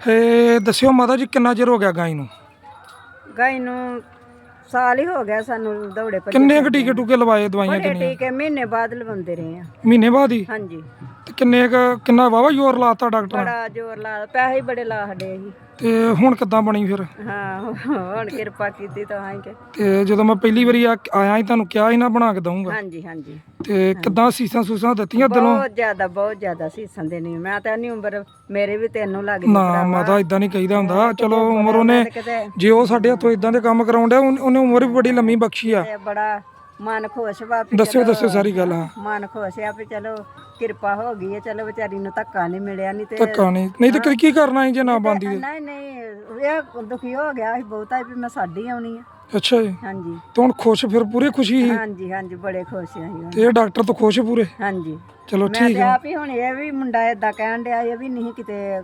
ਇਹ ਦੱਸਿਓ ਮਾਤਾ ਜੀ ਕਿੰਨਾ ਚਿਰ ਹੋ ਗਿਆ ਗਾਈ ਨੂੰ? ਗਾਈ ਨੂੰ ਸਾਲ ਹੀ ਹੋ ਗਿਆ ਸਾਨੂੰ ਦੌੜੇ ਭੱਜੇ ਕਿੰਨੇ ਕੁ ਟੀਕੇ ਟੂਕੇ ਲਵਾਏ ਦਵਾਈਆਂ ਬੜੇ ਕਿੰਨੀਆਂ? ਟੀਕੇ ਮਹੀਨੇ ਬਾਅਦ ਲਵਾਉਂਦੇ ਰਹੇ ਆ ਮਹੀਨੇ ਬਾਅਦ ਹੀ? ਹਾਂਜੀ। ਕਿੰਨੇ ਕੁ ਕਿੰਨਾ ਵਾਵਾ ਜ਼ੋਰ ਲਾਤਾ ਡਾਕਟਰਾਂ ਨੇ? ਬੜਾ ਜ਼ੋਰ ਲਾ ਪੈਸੇ ਹੀ ਬੜੇ ਲਾ ਛੱਡੇ ਸੀ। ਤੇ ਹੁਣ ਕਿੱਦਾਂ ਬਣੀ ਫਿਰ? ਹਾਂ ਹੁਣ ਕਿਰਪਾ ਕੀਤੀ ਤਾਂ ਹਾਂ ਕਿ। ਤੇ ਜਦੋਂ ਮੈਂ ਪਹਿਲੀ ਵਾਰੀ ਆ- ਆਇਆ ਸੀ ਤੁਹਾਨੂੰ ਕਿਹਾ ਸੀ ਨਾ ਬਣਾ ਕੇ ਦਊਂਗਾ। ਹਾਂਜੀ ਹਾਂਜੀ। ਤੇ ਕਿੱਦਾਂ ਸੀਸਾਂ ਸੂਸਾਂ ਦਿੱਤੀਆਂ ਦਿਲੋਂ? ਬਹੁਤ ਜ਼ਿਆਦਾ ਬਹੁਤ ਜ਼ਿਆਦਾ ਸੀ ਸੰਦੇ ਨਹੀਂ ਮੈਂ ਤਾਂ ਨਹੀਂ ਉਮਰ ਮੇਰੇ ਵੀ ਤੈਨੂੰ ਲੱਗ ਨਾ ਮਾਤਾ ਇਦਾਂ ਨਹੀਂ ਕਹੀਦਾ ਹੁੰਦਾ। ਚਲੋ ਉਮਰ ਉਹਨੇ ਕਿਤੇ ਜੇ ਉਹ ਸਾਡੇ ਹੱਥੋਂ ਇਦਾਂ ਦੇ ਕੰਮ ਕਰਾਉਣ ਡਿਆ ਉਹਨੇ ਉਹਨੇ ਉਮਰ ਵੀ ਬੜੀ ਲੰਮੀ ਬਖਸ਼ੀ ਆ। ਤੇ ਬੜਾ ਮਨ ਖੁਸ਼ ਵਾ ਵੀ ਦੱਸਿਓ ਦੱਸਿਓ ਸਾਰੀ ਗੱਲ ਹਾਂ। ਮਨ ਖੁਸ਼ ਆ ਵੀ ਚਲੋ ਕਿਰਪਾ ਹੋ ਗਈ ਹੈ ਚਲੋ ਵਿਚਾਰੀ ਨੂੰ ਧੱਕਾ ਨਹੀਂ ਮਿਲਿਆ ਨਹੀਂ ਤੇ ਧੱਕਾ ਨਹੀਂ। ਨਹੀਂ ਤੇ ਕੀ ਕਰਨਾ ਸੀ ਜੇ ਨਾ ਬੰਦੀ ਨਹੀਂ ਨਹੀਂ ਇਹ ਦੁਖੀ ਹੋ ਗਿਆ ਸੀ ਬਹੁਤਾ ਵੀ ਮੈਂ ਸਾਡੀ ਆਉਣੀ ਆ। ਅੱਛਾ ਜੀ। ਹਾਂਜੀ। ਤੇ ਹੁਣ ਖੁਸ਼ ਫਿਰ ਪੂਰੇ ਖੁਸ਼ੀ ਸੀ? ਹਾਂਜੀ ਹਾਂਜੀ ਬੜੇ ਖੁਸ਼ ਆ ਅਸੀਂ ਤੇ ਇਹ ਡਾਕਟਰ ਤੋਂ ਖੁਸ਼ ਪੂਰੇ? ਹਾਂਜੀ। ਚਲੋ ਮੈਂ ਠੀਕ ਤੇ ਹੈ ਆਪ ਹੀ ਹੁਣ ਇਹ ਵੀ ਮੁੰਡਾ ਏਦਾਂ ਕਹਿਣ ਡਿਆ ਇਹ ਵੀ ਨਹੀਂ ਕਿਤੇ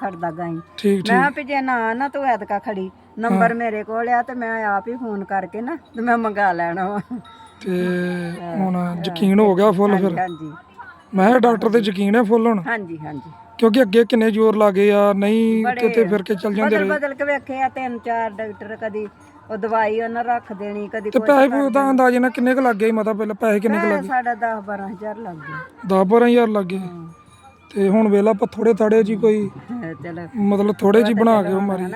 ਖੜਦਾ ਗਾਈ ਠੀਕ ਮੈਂ ਠੀਕ। ਜੇ ਨਾ ਨਾ ਤੂੰ ਐਤਕਾ ਖੜੀ ਨੰਬਰ ਮੇਰੇ ਕੋਲ ਆ ਤੇ ਮੈਂ ਆਪ ਹੀ ਫੋਨ ਕਰਕੇ ਨਾ ਤੇ ਮੈਂ ਮੰਗਾ ਲੈਣਾ ਵਾ। ਤੇ ਹੁਣ ਯਕੀਨ ਹੋ ਗਿਆ ਫੁੱਲ ਫਿਰ? ਹਾਂਜੀ ਮੈਂ ਕਿਹਾ ਡਾਕਟਰ ਤੇ ਯਕੀਨ ਹੈ ਫੁੱਲ ਹੁਣ? ਹਾਂਜੀ ਹਾਂਜੀ। ਕਿਉਂਕਿ ਅੱਗੇ ਕਿੰਨੇ ਜ਼ੋਰ ਲੱਗੇ ਆ ਨਹੀਂ ਕਿਤੇ ਫਿਰ ਕੇ ਚੱਲ ਜਾਂਦੇ ਬਦਲ ਰਹੇ। ਬਦਲ ਕੇ ਵੇਖੇ ਆ ਤਿੰਨ ਚਾਰ ਡਾਕਟਰ ਕਦੀ ਉਹ ਦਵਾਈ ਉਹਨਾਂ ਰੱਖ ਦੇਣੀ ਕਦੀ ਤੇ ਪੈਸੇ ਪੂਸੇ ਦਾ ਅੰਦਾਜ਼ੇ ਨਾਲ ਕਿੰਨੇ ਕੁ ਲੱਗ ਗਏ ਮਤਾ ਪਹਿਲਾਂ ਪੈਸੇ ਕਿੰਨੇ ਕੁ ਲੱਗੇ ਸਾਡਾ 10 12000 ਲੱਗ ਗਿਆ 10 12000 ਲੱਗ ਗਏ। ਤੇ ਹੁਣ ਵੇਲਾ ਆਪਾਂ ਥੋੜੇ ਥਾੜੇ ਜੀ ਕੋਈ ਹਾਂ, ਚਲੋ। ਮਤਲਬ ਥੋੜੇ ਜੀ ਬਣਾ ਕੇ ਉਹ ਮਾਰੀ।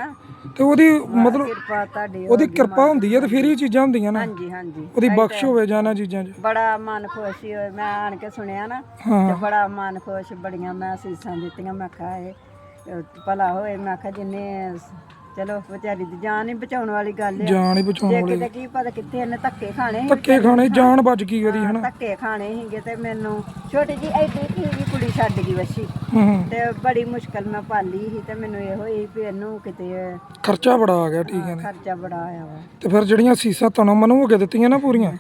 ਤੇ ਉਹਦੀ ਮਤਲਬ ਕਿਰਪਾ ਤੁਹਾਡੀ ਉਹਦੀ ਕਿਰਪਾ ਹੁੰਦੀ ਹੈ ਤੇ ਫਿਰ ਹੀ ਚੀਜ਼ਾਂ ਹੁੰਦੀਆਂ ਨਾ। ਹਾਂਜੀ ਹਾਂਜੀ। ਉਹਦੀ ਬਖਸ਼ ਹੋਵੇ ਜਾਂ ਇਹਨਾਂ ਚੀਜ਼ਾਂ 'ਚ। ਬੜਾ ਮਨ ਖੁਸ਼ ਸੀ ਹੋਇਆ ਮੈਂ ਆਣ ਕੇ ਸੁਣਿਆ ਨਾ ਹਾਂ। ਤੇ ਬੜਾ ਮਨ ਖੁਸ਼ ਬੜੀਆਂ ਮੈਂ ਸੀਸਾਂ ਦਿੱਤੀਆਂ ਮੈਂ ਕਿਹਾ ਇਹ ਭਲਾ ਹੋਏ ਮੈਂ ਕਿਹਾ ਜਿੰਨੇ ਚਲੋ ਵਿਚਾਰੀ ਦੀ ਜਾਨ ਹੀ ਬਚਾਉਣ ਵਾਲੀ ਗੱਲ ਹੈ ਜਾਨ ਹੀ ਬਚਾਉਣ ਜੇ ਵਾਲੀ। ਕਿਤੇ ਕੀ ਪਤਾ ਕਿੱਥੇ ਇਹਨੇ ਧੱਕੇ ਖਾਣੇ ਸੀ। ਧੱਕੇ ਖਾਣੇ ਜਾਨ ਬਚ ਗਈ ਉਹਦੀ ਹਨਾ। ਧੱਕੇ ਖਾਣੇ ਸੀਗੇ ਤੇ ਮੈਨੂੰ ਛੋਟੀ ਜੀ ਐਡੀ ਕੀ ਕੁੜੀ ਛੱਡ ਗਈ ਵਸ਼ੀ। ਹੂੰ ਹੂੰ। ਤੇ ਬੜੀ ਮੁਸ਼ਕਲ ਮੈਂ ਪਾਲੀ ਸੀ ਤੇ ਮੈਨੂੰ ਇਹੋ ਹੀ ਵੀ ਇਹਨੂੰ ਕਿਤੇ ਖਰਚਾ ਬੜਾ ਆ ਗਿਆ ਠੀਕ ਹੈ ਨੇ। ਖਰਚਾ ਬੜਾ ਆਇਆ ਵਾ। ਤੇ ਫਿਰ ਜਿਹੜੀਆਂ ਸੀਸਾਂ ਤਨੋਂ ਮਨੋਂ ਹੋ ਕੇ ਦਿੱਤੀਆਂ ਨਾ ਪੂਰੀਆਂ?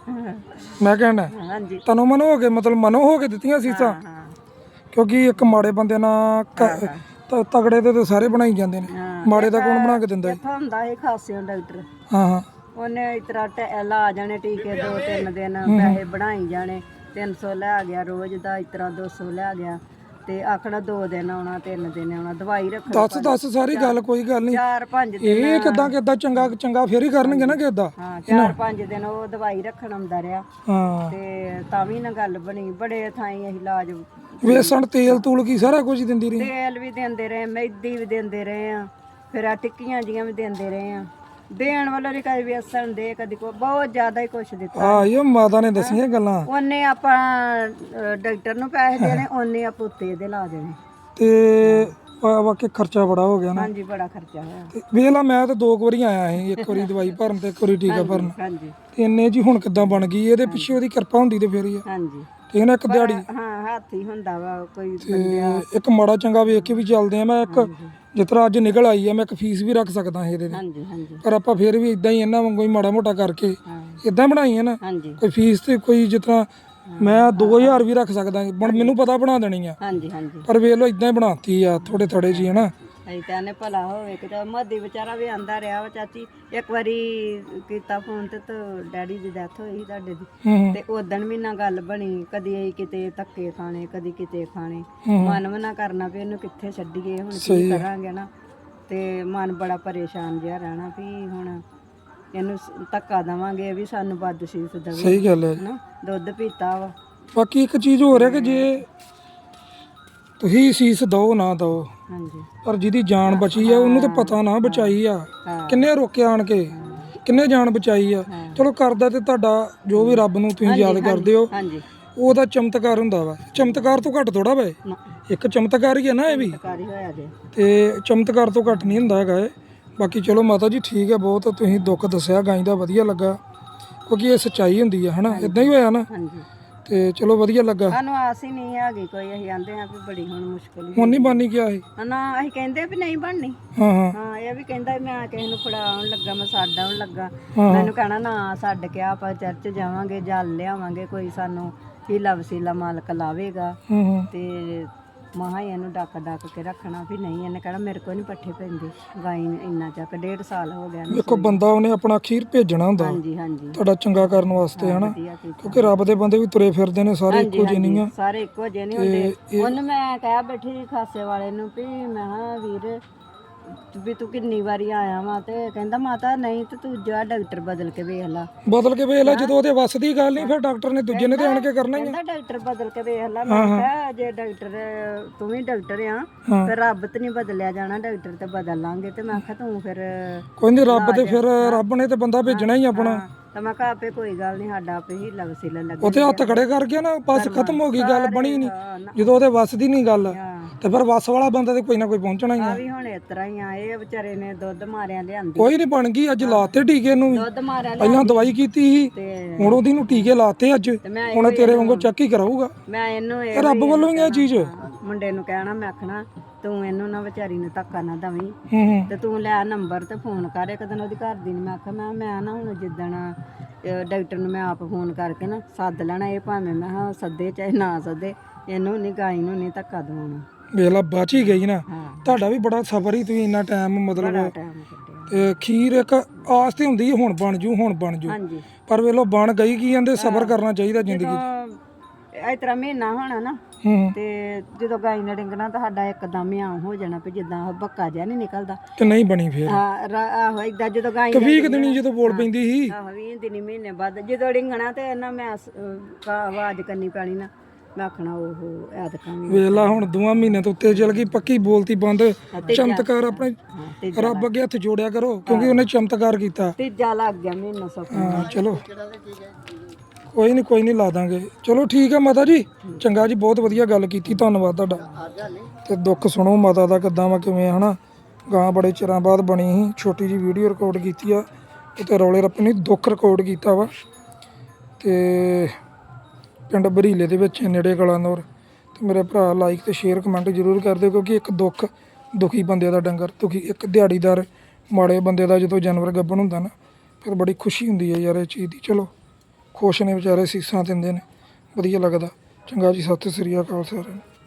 ਮੈਂ ਕਹਿੰਦਾ ਹਾਂਜੀ। ਤਨੋਂ ਮਨੋਂ ਹੋ ਕੇ ਮਤਲਬ ਮਨੋਂ ਹੋ ਕੇ ਦਿੱਤੀਆਂ ਸੀਸਾਂ? ਹਾਂ ਕਿਉਂਕਿ ਇੱਕ ਮਾੜੇ ਬੰਦੇ ਨਾਲ ਕ- ਤ- ਤਗੜੇ ਦੇ ਤੇ ਸਾਰੇ ਬਣਾਈ ਜਾਂਦੇ ਨੇ। ਹਾਂ। ਮਾੜੇ ਦਾ ਕੌਣ ਬਣਾ ਕੇ ਦਿੰਦਾ ਜੀ? ਇੱਥੋਂ ਹੁੰਦਾ ਇਹ ਖਾਸਿਓ ਡਾਕਟਰ। ਹਾਂ ਹਾਂ। ਉਹਨੇ ਇਸ ਤਰ੍ਹਾਂ ਟੈ- ਲਾ ਜਾਣੇ ਟੀਕੇ ਦੋ ਤਿੰਨ ਦਿਨ ਪੈਸੇ ਬਣਾਈ ਜਾਣੇ 300 ਲੈ ਗਿਆ ਰੋਜ਼ ਦਾ ਇਸ ਤਰ੍ਹਾਂ 200 ਲੈ ਗਿਆ। ਤੇ ਆਖਣਾ ਦੋ ਦਿਨ ਆਉਣਾ ਤਿੰਨ ਦਿਨ ਆਉਣਾ ਦਵਾਈ ਰੱਖ ਦੱਸ ਦੱਸ ਸਾਰੀ ਗੱਲ ਕੋਈ ਗੱਲ ਨਹੀਂ। ਚਾਰ ਪੰਜ ਦਿਨ ਇਹ ਕਿਦਾਂ ਕਿਦਾਂ ਚੰਗਾ ਚੰਗਾ ਫੇਰ ਹੀ ਕਰਨਗੇ ਨਾ ਕਿਦਾਂ? ਹਾਂ ਚਾਰ ਪੰਜ ਦਿਨ ਉਹ ਦਵਾਈ ਰੱਖਣ ਆਉਂਦਾ ਰਿਹਾ। ਹਾਂ। ਤੇ ਤਾਂ ਵੀ ਨਾ ਗੱਲ ਬਣੀ ਬੜੇ ਥਾਈਂ ਅਸੀਂ ਇਲਾਜ ਵੇਸਣ ਤੇਲ ਤੂਲ ਕੀ ਸਾਰਾ ਕੁਝ ਦਿੰਦੀ ਰਹੀ? ਤੇਲ ਵੀ ਦਿੰਦੇ ਰਹੇ ਮੈਦੀ ਵੀ ਦਿੰਦੇ ਰਹੇ ਆ ਫਿਰ ਆ ਟਿੱਕੀਆਂ ਜੀਆਂ ਵੀ ਦਿੰਦੇ ਰਹੇ ਆ। ਦੇਣ ਵਾਲਾ ਨਹੀਂ ਕਦੇ ਵੇਸਣ ਦੇ ਕਦੀ ਕੋ ਬਹੁਤ ਜ਼ਿਆਦਾ ਹੀ ਕੁਛ ਦਿੱਤਾ। ਆ ਇਹ ਮਾਤਾ ਨੇ ਦੱਸੀਆਂ ਗੱਲਾਂ। ਉਹਨੇ ਆਪਾਂ ਡਾਕਟਰ ਨੂੰ ਪੈਸੇ ਦੇਣੇ ਉਹਨੇ ਆ ਪੁੱਤੇ ਦੇ ਲਾ ਦੇਣੇ। ਤੇ ਵਾ- ਵਾਕਿਆ ਖਰਚਾ ਬੜਾ ਹੋ ਗਿਆ ਨਾ। ਹਾਂਜੀ ਬੜਾ ਖਰਚਾ ਹੋਇਆ। ਤੇ ਵੇਖ ਲਾ ਮੈਂ ਤਾਂ ਦੋ ਕੁ ਵਾਰੀ ਆਇਆ ਸੀ ਇੱਕ ਵਾਰੀ ਦਵਾਈ ਭਰਨ ਤੇ ਇੱਕ ਵਾਰੀ ਟੀਕਾ ਭਰਨ। ਹਾਂਜੀ। ਤੇ ਇੰਨੇ ਜੀ ਹੁਣ ਕਿੱਦਾਂ ਬਣ ਗਈ ਇਹਦੇ ਪਿੱਛੇ ਉਹਦੀ ਕਿਰਪਾ ਹੁੰਦੀ ਤੇ ਫੇਰ ਹੀ ਆ। ਹਾਂਜੀ। ਠੀਕ ਨਾ ਇੱਕ ਦਿਹਾੜੀ ਹਾਂ ਹੱਥ ਹੁੰਦਾ ਵਾ ਕੋਈ ਬੰਦਿਆ ਤੇ ਇੱਕ ਮਾੜਾ ਚੰਗਾ ਵੇਖ ਕੇ ਵੀ ਚੱਲਦੇ ਆ ਮੈਂ ਇੱਕ ਜਿਸ ਤਰ੍ਹਾਂ ਅੱਜ ਨਿਕਲ ਆਈ ਆ ਮੈਂ ਇੱਕ ਫੀਸ ਵੀ ਰੱਖ ਸਕਦਾ ਸੀ ਇਹਦੇ ਤੇ। ਹਾਂਜੀ ਹਾਂਜੀ। ਪਰ ਆਪਾਂ ਫੇਰ ਵੀ ਇਦਾਂ ਹੀ ਇਹਨਾਂ ਵਾਂਗੂ ਹੀ ਮਾੜਾ ਮੋਟਾ ਕਰਕੇ ਇਦਾਂ ਬਣਾਈ ਹੈ ਨਾ। ਹਾਂਜੀ। ਕੋਈ ਫੀਸ ਤੇ ਕੋਈ ਜਿਸ ਤਰ੍ਹਾਂ ਮੈਂ 2000 ਵੀ ਰੱਖ ਸਕਦਾ ਬਣ ਮੈਨੂੰ ਪਤਾ ਬਣਾ ਦੇਣੀ ਆ। ਹਾਂਜੀ ਹਾਂਜੀ। ਪਰ ਵੇਖ ਲਓ ਇਦਾਂ ਹੀ ਬਣਾਤੀ ਆ ਥੋੜੇ ਥੋੜੇ ਜੀ ਹਨਾ? ਅਸੀਂ ਤਾਂ ਨੇ ਭਲਾ ਹੋਵੇ ਕਿ ਮੋਦੀ ਵਿਚਾਰਾ ਵੀ ਆਂਦਾ ਰਿਹਾ ਵਾ ਚਾਚੀ। ਇੱਕ ਵਾਰੀ ਕੀਤਾ ਫੋਨ ਤੇ ਤਾਂ ਡੈਡੀ ਦੀ ਡੈਥ ਹੋਈ ਸੀ ਤੁਹਾਡੇ ਦੀ। ਹੂੰ ਤੇ ਉਦਣ ਵੀ ਨਾ ਗੱਲ ਬਣੀ ਕਦੀ ਅਸੀਂ ਕਿਤੇ ਧੱਕੇ ਖਾਣੇ ਕਦੀ ਕਿਤੇ ਖਾਣੇ। ਮਨ ਵੀ ਨਾ ਕਰਨਾ ਵੀ ਇਹਨੂੰ ਕਿੱਥੇ ਛੱਡੀਏ ਹੁਣ ਕੀ। ਕਰਾਂਗੇ ਨਾ। ਤੇ ਮਨ ਬੜਾ ਪਰੇਸ਼ਾਨ ਜਿਹਾ ਰਹਿਣਾ ਵੀ ਹੁਣ ਇਹਨੂੰ ਧੱਕਾ ਦੇਵਾਂਗੇ ਵੀ ਸਾਨੂੰ ਬਦਸ਼ੀਸ ਦੇਵੇ। ਸਹੀ ਗੱਲ ਹੈ ਹਨਾ? ਦੁੱਧ ਪੀਤਾ ਵਾ। ਬਾਕੀ ਇੱਕ ਚੀਜ਼ ਹੋਰ ਹੈ ਕਿ ਜੇ ਤੁਸੀਂ ਸੀਸ ਦਓ ਨਾ ਦਓ ਹਾਂਜੀ। ਪਰ ਜਿਹਦੀ ਜਾਨ ਬਚੀ ਆ ਉਹਨੂੰ ਤਾਂ ਪਤਾ ਨਾ ਬਚਾਈ ਆ। ਕਿੰਨੇ ਰੋਕਿਆ ਆਣ ਕੇ ਕਿੰਨੇ ਜਾਨ ਬਚਾਈ ਆ। ਚਲੋ ਕਰਦਾ ਤੇ ਤੁਹਾਡਾ ਜੋ ਵੀ ਰੱਬ ਨੂੰ ਤੁਸੀਂ ਯਾਦ ਕਰਦੇ ਹੋ ਹਾਂਜੀ। ਉਹਦਾ ਚਮਤਕਾਰ ਹੁੰਦਾ ਵਾ। ਚਮਤਕਾਰ ਤੋਂ ਘੱਟ ਥੋੜਾ ਵਾ ਇਹ। ਨਾ। ਇੱਕ ਚਮਤਕਾਰ ਹੀ ਹੈ ਨਾ ਇਹ ਵੀ। ਕਾਰੀ ਹੋਇਆ ਜੇ। ਤੇ ਚਮਤਕਾਰ ਤੋਂ ਘੱਟ ਨਹੀਂ ਹੁੰਦਾ ਹੈਗਾ ਇਹ। ਬਾਕੀ ਚਲੋ ਮਾਤਾ ਜੀ ਠੀਕ ਹੈ ਬਹੁਤ ਤੁਸੀਂ ਦੁੱਖ ਦੱਸਿਆ ਗਾਂ ਦਾ ਵਧੀਆ ਲੱਗਾ। ਕਿਉਂਕਿ ਇਹ ਸੱਚਾਈ ਹੁੰਦੀ ਹੈ ਹਨਾ? ਇਦਾਂ ਹੀ ਹੋਇਆ ਨਾ? ਹਾਂਜੀ। ਤੇ ਚਲੋ ਵਧੀਆ ਲੱਗਾ। ਸਾਨੂੰ ਆਸ ਹੀ ਨਹੀਂ ਹੈਗੀ ਕੋਈ ਅਸੀਂ ਆਂਦੇ ਆ ਵੀ ਬੜੀ ਹੁਣ ਮੁਸ਼ਕਲ ਹੀ ਹੁਣ ਨਹੀਂ ਬਾਨੀ ਗਿਆ ਇਹ? ਨਾ ਅਸੀਂ ਕਹਿੰਦੇ ਵੀ ਨਹੀਂ ਬਣਨੀ। ਹਾਂ ਹਾਂ। ਹਾਂ ਇਹ ਵੀ ਕਹਿੰਦਾ ਵੀ ਮੈਂ ਕਿਸੇ ਨੂੰ ਫੜਾਉਣ ਲੱਗਾ ਮੈਂ ਛੱਡ ਆਉਣ ਲੱਗਾ। ਹਾਂ। ਮੈਨੂੰ ਕਹਿਣਾ ਨਾ ਛੱਡ ਕੇ ਆਪਾਂ ਚਰਚ ਜਾਵਾਂਗੇ ਜਲ ਲਿਆਵਾਂਗੇ ਕੋਈ ਸਾਨੂੰ ਹੀਲਾ ਵਸੀਲਾ ਮਾਲਕ ਲਾਵੇਗਾ। ਹੂੰ ਹੂੰ। ਤੇ ਮਹਾ ਇਹਨੂੰ ਡੱਕ ਡੱਕ ਕੇ ਰੱਖਣਾ ਵੀ ਨਹੀਂ ਇਹਨੇ ਕਹਿਣਾ ਮੇਰੇ ਕੋਲ ਨਹੀਂ ਪੱਠੇ ਪੈਂਦੇ ਗਾਈ ਨੂੰ ਇੰਨਾ ਚੱਕ ਡੇਢ ਸਾਲ ਹੋ ਗਿਆ ਨੂੰ ਵੇਖੋ ਬੰਦਾ ਉਹਨੇ ਆਪਣਾ ਅਖੀਰ ਭੇਜਣਾ ਹੁੰਦਾ। ਹਾਂਜੀ ਹਾਂਜੀ। ਤੁਹਾਡਾ ਚੰਗਾ ਕਰਨ ਵਾਸਤੇ ਹਨਾ? ਵਧੀਆ ਕੀਤਾ। ਕਿਉਂਕਿ ਰੱਬ ਦੇ ਬੰਦੇ ਵੀ ਤੁਰੇ ਫਿਰਦੇ ਨੇ ਸਾਰੇ ਇੱਕੋ ਜਿਹੇ ਨਹੀਂ ਆ। ਸਾਰੇ ਇੱਕੋ ਜਿਹੇ ਨਹੀਂ ਹੁੰਦੇ। ਉਹਨੂੰ ਮੈਂ ਕਹਿਆ ਬੈਠੀ ਸੀ ਖਾਸੇ ਵਾਲੇ ਨੂੰ ਵੀ ਮੈਂ ਹਾਂ ਵੀਰ ਵੀ ਤੂੰ ਕਿੰਨੀ ਵਾਰੀ ਆਇਆ ਵਾ ਤੇ ਕਹਿੰਦਾ ਮਾਤਾ ਨਹੀਂ ਤੇ ਤੂੰ ਜਾ ਡਾਕਟਰ ਬਦਲ ਕੇ ਵੇਖ ਲਾ। ਬਦਲ ਕੇ ਵੇਖ ਲੈ ਜਦੋਂ ਉਹਦੇ ਵੱਸ ਦੀ ਗੱਲ ਨਹੀਂ ਫਿਰ ਡਾਕਟਰ ਨੇ ਦੂਜੇ ਨੇ ਤੇ ਆਣ ਕੇ ਕਰਨਾ ਹੀ ਆ। ਕਹਿੰਦਾ ਡਾਕਟਰ ਬਦਲ ਕੇ ਵੇਖ ਲਾ ਮੈਂ ਕਿਹਾ ਜੇ ਡਾਕਟਰ ਤੂੰ ਵੀ ਡਾਕਟਰ ਆ। ਫਿਰ ਰੱਬ ਤੇ ਨਹੀਂ ਬਦਲਿਆ ਜਾਣਾ ਡਾਕਟਰ ਤੇ ਬਦਲ ਲਾਂਗੇ ਤੇ ਮੈਂ ਕਿਹਾ ਤੂੰ ਫਿਰ ਕੋਈ ਨਹੀਂ ਰੱਬ ਤੇ ਫਿਰ ਰੱਬ ਨੇ ਤੇ ਬੰਦਾ ਭੇਜਣਾ ਹੀ ਆਪਣਾ। ਤਾਂ ਮੈਂ ਕਿਹਾ ਆਪੇ ਕੋਈ ਗੱਲ ਨਹੀਂ ਸਾਡਾ ਆਪੇ ਹੀ ਲਵ ਸੀ ਲੱਗ ਉੱਥੇ ਹੱਥ ਖੜੇ ਕਰ ਗਿਆ ਨਾ ਬਸ ਖਤਮ ਹੋ ਗਈ ਗੱਲ ਬਣੀ ਨਹੀਂ। ਜਦੋਂ ਉਹਦੇ ਵੱਸ ਦੀ ਨਹੀਂ ਗੱਲ। ਤੇ ਫਿਰ ਵੱਸ ਵਾਲਾ ਬੰਦਾ ਤੇ ਕੋਈ ਨਾ ਕੋਈ ਪਹੁੰਚਣਾ ਹੀ ਆ। ਆ ਵੀ ਹੁਣ ਇਸ ਤਰ੍ਹਾਂ ਹੀ ਆ ਇਹ ਵਿਚਾਰੇ ਨੇ ਦੁੱਧ ਮਾਰਿਆ ਲਿਆਂਦੀ। ਕੋਈ ਨਹੀਂ ਬਣ ਗਈ ਅੱਜ ਲਾਤੇ ਟੀਕੇ ਨੂੰ ਵੀ। ਦੁੱਧ ਮਾਰਿਆ ਲਿਆ ਪਹਿਲਾਂ ਦਵਾਈ ਕੀਤੀ ਸੀ ਤੇ ਹੁਣ ਉਹਦੀ ਨੂੰ ਟੀਕੇ ਲਾਤੇ ਅੱਜ। ਮੈਂ ਹੁਣ ਤੇਰੇ ਵਾਂਗੂ ਚੈੱਕ ਹੀ ਕਰਾਊਗਾ। ਮੈਂ ਇਹਨੂੰ ਇਹ ਇਹ ਰੱਬ ਵੱਲੋਂ ਹੀ ਆ ਚੀਜ਼। ਮੁੰਡੇ ਨੂੰ ਕਹਿਣਾ ਮੈਂ ਆਖਣਾ ਤੂੰ ਇਹਨੂੰ ਨਾ ਵਿਚਾਰੀ ਨੂੰ ਧੱਕਾ ਨਾ ਦਵੀਂ। ਹੂੰ ਹੂੰ। ਤੇ ਤੂੰ ਲੈ ਨੰਬਰ ਤੇ ਫੋਨ ਕਰ ਇੱਕ ਦਿਨ ਉਹਦੀ ਘਰ ਦੀ ਨੂੰ ਮੈਂ ਆਖਿਆ ਮੈਂ ਮੈਂ ਨਾ ਹੁਣ ਜਿੱਦਣ ਅਹ, ਡਾਕਟਰ ਨੂੰ ਮੈਂ ਆਪ ਫੋਨ ਕਰਕੇ ਨਾ ਸੱਦ ਲੈਣਾ ਇਹ ਭਾਵੇਂ ਮੈਂ ਹਾਂ ਸੱਦੇ ਚਾਹੇ ਨਾ ਸੱਦੇ ਇਹਨੂੰ ਨਹੀਂ ਗਾਈ ਨੂੰ ਨਹੀਂ ਧੱਕਾ ਦਵਾਉਣਾ। ਵੇਖ ਲਾ ਬਚ ਹੀ ਗਈ ਨਾ। ਹਾਂ। ਤੁਹਾਡਾ ਵੀ ਬੜਾ ਸਬਰ ਹੀ ਤੁਸੀਂ ਇੰਨਾ ਟਾਈਮ ਮਤਲਬ ਟਾਈਮ ਕੱਢਿਆ। ਤੇ ਖੀਰ ਇੱਕ ਆਸ ਤੇ ਹੁੰਦੀ ਹੈ ਹੁਣ ਬਣ ਜੂ ਹੁਣ ਬਣ ਜੂ। ਹਾਂਜੀ। ਪਰ ਵੇਲੋ ਬਣ ਗਈ ਕੀ ਕਹਿੰਦੇ ਸਬਰ ਕਰਨਾ ਚਾਹੀਦਾ ਜ਼ਿੰਦਗੀ 'ਚ। ਜਦੋਂ ਇਸ ਤਰ੍ਹਾਂ ਮਹੀਨਾ ਹੋਣਾ ਨਾ ਹੂੰ। ਤੇ ਜਦੋਂ ਗਾਈ ਨੇ ਡਿੰਗਣਾ ਤਾਂ ਸਾਡਾ ਇੱਕਦਮ ਹੀ ਹੋ ਜਾਣਾ ਵੀ ਜਿੱਦਾਂ ਉਹ ਬੱਕਾ ਜਿਹਾ ਨਹੀਂ ਨਿਕਲਦਾ। ਤੇ ਨਹੀਂ ਬਣੀ ਫੇਰ। ਹਾਂ ਰਾ- ਆਹੋ ਇਦਾਂ ਜਦੋਂ ਗਾਈ ਤੇ 20 ਦਿਨੀ ਜਦੋਂ ਬੋਲ ਪੈਂਦੀ ਸੀ। ਆਹੋ 20 ਦਿਨੀ ਮਹੀਨੇ ਬਾਅਦ ਜਦੋਂ ਡਿੰਗਣਾ ਤੇ ਇਹਨਾਂ ਮੈਂ ਸ- ਅਹ ਕਾ- ਆਵਾਜ਼ ਕਰਨੀ ਪੈਣੀ ਨਾ। ਮੈਂ ਆਖਣਾ ਉਹ ਐਦਕਾਂ ਵੀ ਵੇਖ ਲਾ ਹੁਣ ਦੋਵਾਂ ਮਹੀਨੇ ਤੋਂ ਉੱਤੇ ਚਲ ਗਈ ਪੱਕੀ ਬੋਲਤੀ ਬੰਦ। ਚਮਤਕਾਰ ਆਪਣੇ ਹਾਂ, ਤੇ ਰੱਬ ਅੱਗੇ ਹੱਥ ਜੋੜਿਆ ਕਰੋ ਕਿਉਂਕਿ ਉਹਨੇ ਚਮਤਕਾਰ ਕੀਤਾ। ਤੀਜਾ ਲੱਗ ਗਿਆ ਮਹੀਨਾ ਸੁੱਖ ਹਾਂ ਚਲੋ। ਕੋਈ ਨਹੀਂ ਕੋਈ ਨਹੀਂ ਲਾ ਦਾਂਗੇ। ਚਲੋ ਠੀਕ ਹੈ ਮਾਤਾ ਜੀ। ਚੰਗਾ ਜੀ ਬਹੁਤ ਵਧੀਆ ਗੱਲ ਕੀਤੀ ਧੰਨਵਾਦ ਤੁਹਾਡਾ। ਤੇ ਦੁੱਖ ਸੁਣੋ ਮਾਤਾ ਦਾ ਕਿੱਦਾਂ ਵਾ ਕਿਵੇਂ ਹਨਾ? ਗਾਂ ਬੜੇ ਚਿਰਾਂ ਬਾਅਦ ਬਣੀ ਸੀ ਛੋਟੀ ਜੀ ਵੀਡੀਓ ਰਿਕਾਰਡ ਕੀਤੀ ਆ। ਤੇ ਰੌਲੇ ਰੱਪੇ ਨੇ ਦੁੱਖ ਰਿਕਾਰਡ ਕੀਤਾ ਵਾ। ਤੇ ਪਿੰਡ ਬਰੀਲੇ ਦੇ ਵਿੱਚ ਨੇੜੇ ਕਲਾਨੌਰ। ਤੇ ਮੇਰੇ ਭਰਾ ਲਾਈਕ ਤੇ ਸ਼ੇਅਰ ਕਮੈਂਟ ਜ਼ਰੂਰ ਕਰ ਦਿਓ ਕਿਉਂਕਿ ਇੱਕ ਦੁੱਖ, ਦੁਖੀ ਬੰਦੇ ਦਾ ਡੰਗਰ, ਦੁਖੀ ਇੱਕ ਦਿਹਾੜੀਦਾਰ ਮਾੜੇ ਬੰਦੇ ਦਾ ਜਦੋਂ ਜਾਨਵਰ ਗੱਭਣ ਹੁੰਦਾ ਨਾ, ਫਿਰ ਬੜੀ ਖੁਸ਼ੀ ਹੁੰਦੀ ਹੈ ਯਾਰ ਇਹ ਚੀਜ਼ ਦੀ। ਚਲੋ, ਖੁਸ਼ ਨੇ ਵਿਚਾਰੇ ਸੀਸਾਂ ਦਿੰਦੇ ਨੇ ਵਧੀਆ ਲੱਗਦਾ। ਚੰਗਾ ਜੀ, ਸਤਿ ਸ੍ਰੀ ਅਕਾਲ ਸਾਰਿਆਂ ਨੂੰ।